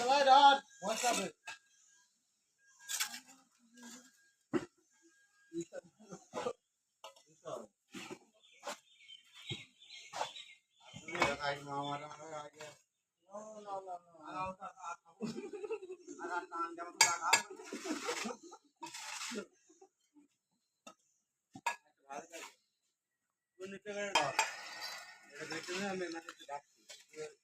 ভাই রাত মশলা হবে তোমরা ইট পানি হলে ভাই।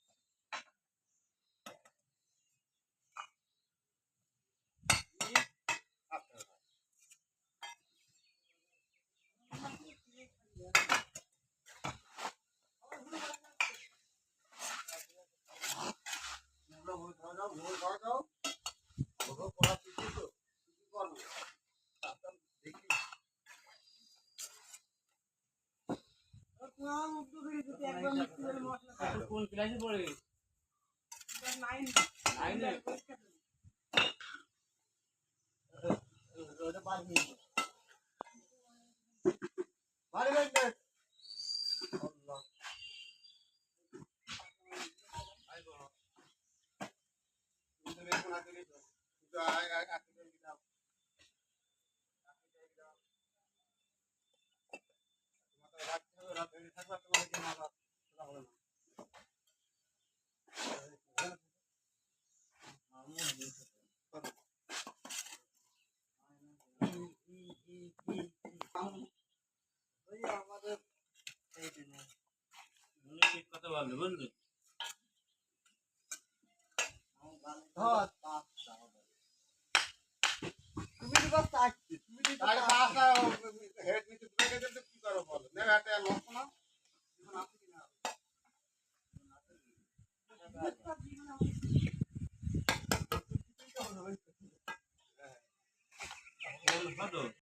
কোন ক্লাসে পড়ে নাইনে বাড়ি বাইতে আমাদের ঠিক কথা বলবে বুঝলি? Aduh.